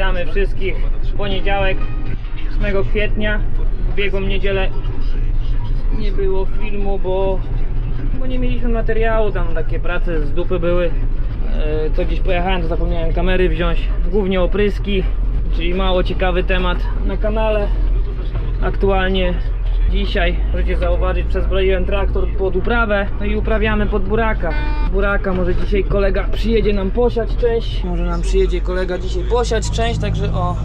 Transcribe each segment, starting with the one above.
Witamy wszystkich w poniedziałek 8 kwietnia. W ubiegłą niedzielę nie było filmu, bo, bo nie mieliśmy materiału. Tam takie prace z dupy były. E, Co gdzieś pojechałem, to zapomniałem kamery wziąć. Głównie opryski, czyli mało ciekawy temat na kanale. Aktualnie dzisiaj, możecie zauważyć, przezbroiłem traktor pod uprawę, no i uprawiamy pod buraka. Buraka może dzisiaj kolega przyjedzie nam posiać część, może nam przyjedzie kolega dzisiaj posiać część, także o,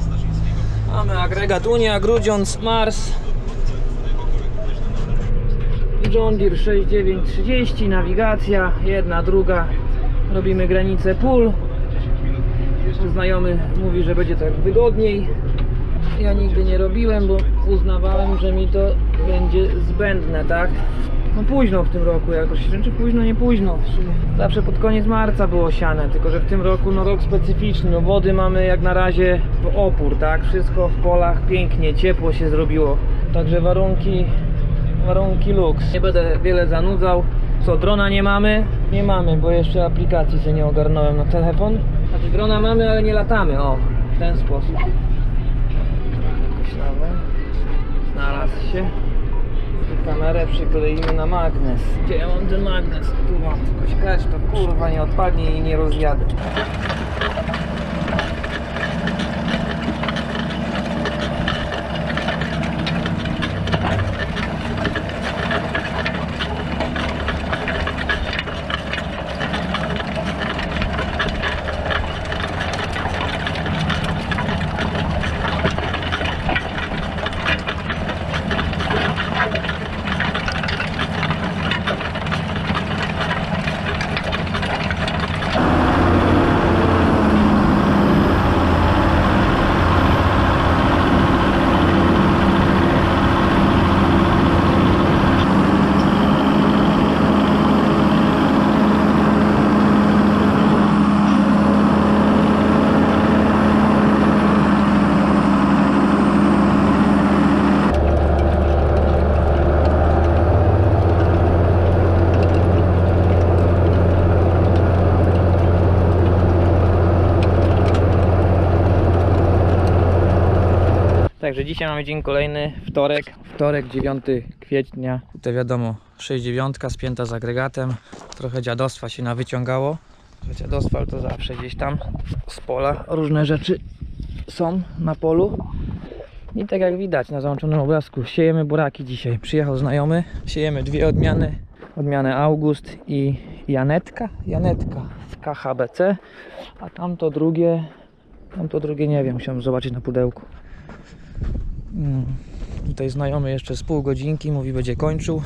mamy agregat Unia, Grudziądz, Mars, John Deere 6930, nawigacja, jedna, druga, robimy granicę pól. Znajomy mówi, że będzie tak wygodniej. Ja nigdy nie robiłem, bo uznawałem, że mi to będzie zbędne, tak? No późno w tym roku jakoś, czy późno, nie późno. Zawsze pod koniec marca było siane, tylko że w tym roku no rok specyficzny, no wody mamy jak na razie w opór, tak? Wszystko w polach pięknie, ciepło się zrobiło. Także warunki, warunki luks. Nie będę wiele zanudzał. Co, drona nie mamy? Nie mamy, bo jeszcze aplikacji sobie nie ogarnąłem na telefon. Znaczy drona mamy, ale nie latamy, o, w ten sposób. Znalazł się. I kamerę przykleimy na magnes. Gdzie ja mam ten magnes? Tu mam tylko śledź, to kurwa nie odpadnie i nie rozjadę. Także dzisiaj mamy dzień kolejny, wtorek, wtorek 9 kwietnia. Tutaj wiadomo, 69 spięta z agregatem. Trochę dziadostwa się nawyciągało. Dziadostwa, ale to zawsze gdzieś tam z pola różne rzeczy są na polu. I tak jak widać na załączonym obrazku, siejemy buraki dzisiaj. Przyjechał znajomy, siejemy dwie odmiany. Odmianę August i Janetka. Janetka z KHBC, a tamto drugie, tamto drugie nie wiem, musiałem zobaczyć na pudełku. Mm. Tutaj znajomy jeszcze z pół godzinki, mówi będzie kończył.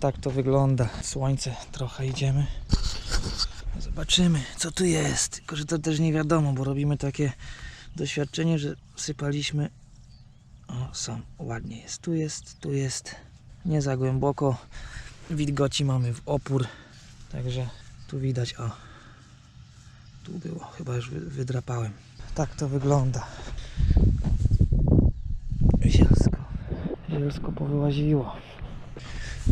Tak to wygląda. Słońce trochę idziemy. Zobaczymy co tu jest. Tylko, że to też nie wiadomo, bo robimy takie doświadczenie, że sypaliśmy. O, są, ładnie jest. Tu jest, tu jest. Nie za głęboko. Wilgoci mamy w opór. Także tu widać, o. Tu było, chyba już wy- wydrapałem. Tak to wygląda. Zielsko. Zielsko powyłaziło.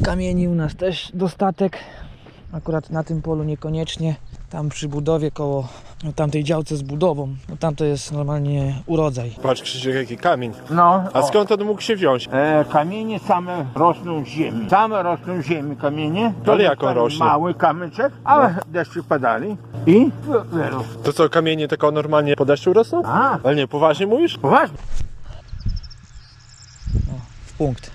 Kamieni u nas też dostatek. Akurat na tym polu niekoniecznie. Tam przy budowie koło no, tamtej działce z budową. No, tam to jest normalnie urodzaj. Patrz Krzysiek jaki kamień. No, A o. skąd on mógł się wziąć? E, kamienie same rosną z ziemi. Same rosną z ziemi kamienie. To Ale jak on rośnie? Mały kamyczek, ale deszczy padali i wy- wyrósł. To co, kamienie tylko normalnie po deszczu rosną? A, Ale nie, poważnie mówisz? poważnie. W punkt.